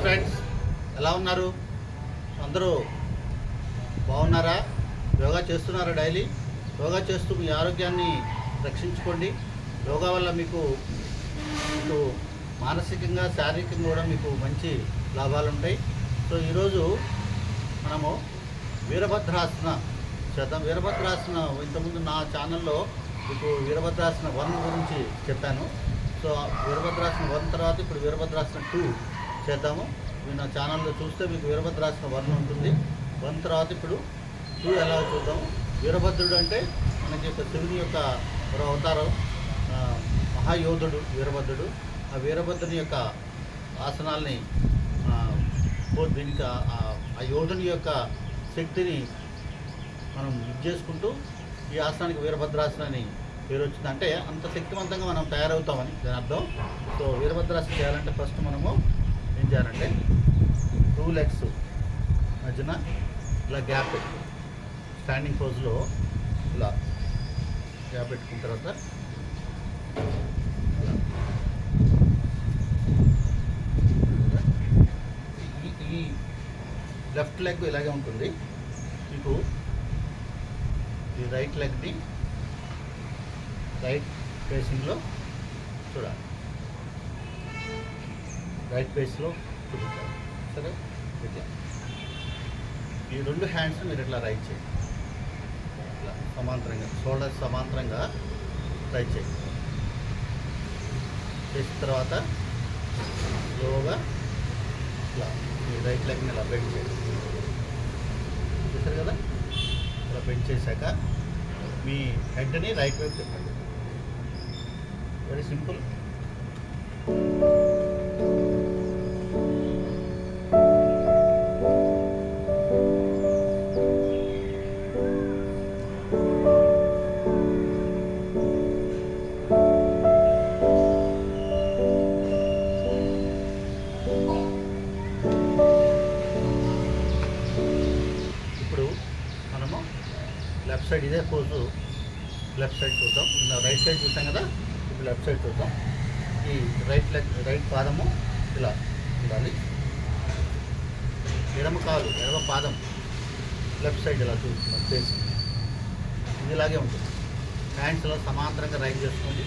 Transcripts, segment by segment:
Friends ఎలా ఉన్నారు? అందరూ బాగున్నారా? యోగా చేస్తున్నారా డైలీ? యోగా చేస్తూ మీ ఆరోగ్యాన్ని రక్షించుకోండి. యోగా వల్ల మీకు మీకు మానసికంగా శారీరకంగా కూడా మీకు మంచి లాభాలు ఉంటాయి. సో ఈరోజు మనము వీరభద్రాసన చేద్దాం. వీరభద్రాసన ఇంతకుముందు నా ఛానల్లో మీకు వీరభద్రాసన వన్ గురించి చెప్పాను. సో వీరభద్రాసన వన్ తర్వాత ఇప్పుడు వీరభద్రాసన టూ చేద్దాము. మీరు నా ఛానల్లో చూస్తే మీకు వీరభద్రాసన వర్ణం ఉంటుంది. వన్ తర్వాత ఇప్పుడు టూ ఎలా చూద్దాము. వీరభద్రుడు అంటే మనకి యొక్క శివుని యొక్క అవతారం. మహాయోధుడు వీరభద్రుడు. ఆ వీరభద్రుని యొక్క ఆసనాల్ని దీనికి ఆ- యోధుని యొక్క శక్తిని మనం ఇది చేసుకుంటూ ఈ ఆసనానికి వీరభద్రాసనం అని పేరు వచ్చింది. అంటే అంత శక్తివంతంగా మనం తయారవుతామని దాని అర్థం. సో వీరభద్రాసనం చేయాలంటే ఫస్ట్ మనము ఏం చేయాలంటే టూ లెగ్స్ మధ్యన ఇలా గ్యాప్ పెట్టు స్టాండింగ్ పోజ్లో ఇలా గ్యాప్ పెట్టుకున్న తర్వాత ఈ లెఫ్ట్ లెగ్ ఇలాగే ఉంటుంది. మీకు ఈ రైట్ లెగ్ని రైట్ ఫేసింగ్లో చూడాలి. రైట్ ప్లేస్లో చూపించాలి సరే? ఇట్లా ఈ రెండు హ్యాండ్స్ మీరు ఇట్లా రైట్ చేయండి. ఇట్లా సమాంతరంగా షోల్డర్స్ సమాంతరంగా రైట్ చేయండి. చేసిన తర్వాత స్లోగా ఇట్లా మీ రైట్ లెగ్ని ఇలా బెండ్ చేయండి. చూసారు కదా? ఇలా బెండ్ చేశాక మీ హెడ్ని రైట్ వైపు చెప్పండి వెరీ సింపుల్ సైడ్ ఇదే పోజు. లెఫ్ట్ సైడ్ చూద్దాం. రైట్ సైడ్ చూసాం కదా? ఇప్పుడు లెఫ్ట్ సైడ్ చూద్దాం. ఈ రైట్ లెగ్ రైట్ పాదము ఇలా ఉండాలి. ఎడమ కాలు ఎడమ పాదం లెఫ్ట్ సైడ్ ఇలా చూస్తున్నాం చేసి ఇది ఇలాగే ఉంటుంది. హ్యాండ్స్ ఇలా సమాంతరంగా రైట్ చేసుకోండి.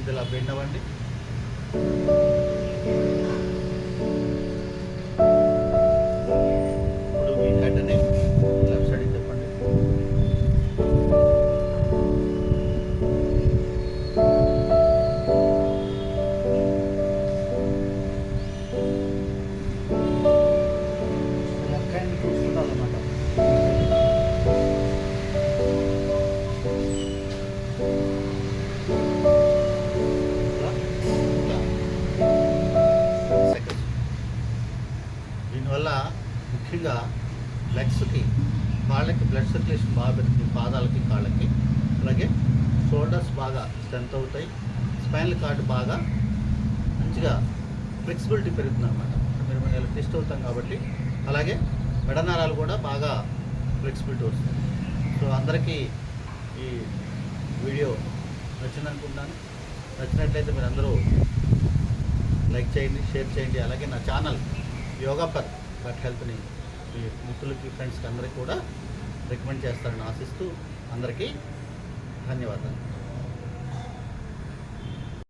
ఇది ఇలా బెండ్ అవ్వండి. ముఖ్యంగా లెగ్స్కి కాళ్ళకి బ్లడ్ సర్క్యులేషన్ బాగా పెరుగుతుంది పాదాలకి కాళ్ళకి. అలాగే షోల్డర్స్ బాగా స్ట్రెంత్ అవుతాయి స్పైనల్ కార్డ్ బాగా మంచిగా ఫ్లెక్సిబిలిటీ పెరుగుతుంది అనమాట మీరు మనం ఇలా టెస్ట్ అవుతాం కాబట్టి. అలాగే మెడనరాలు కూడా బాగా ఫ్లెక్సిబిలిటీ వస్తుంది. సో అందరికీ ఈ వీడియో నచ్చిందనుకుంటున్నాను నచ్చినట్లయితే మీరు అందరూ లైక్ చేయండి షేర్ చేయండి. అలాగే నా ఛానల్ యోగా పర్ బట్ హెల్త్ని మీ మిత్రులకి ఫ్రెండ్స్కి అందరికీ కూడా రికమెండ్ చేస్తారని ఆశిస్తూ అందరికీ ధన్యవాదాలు.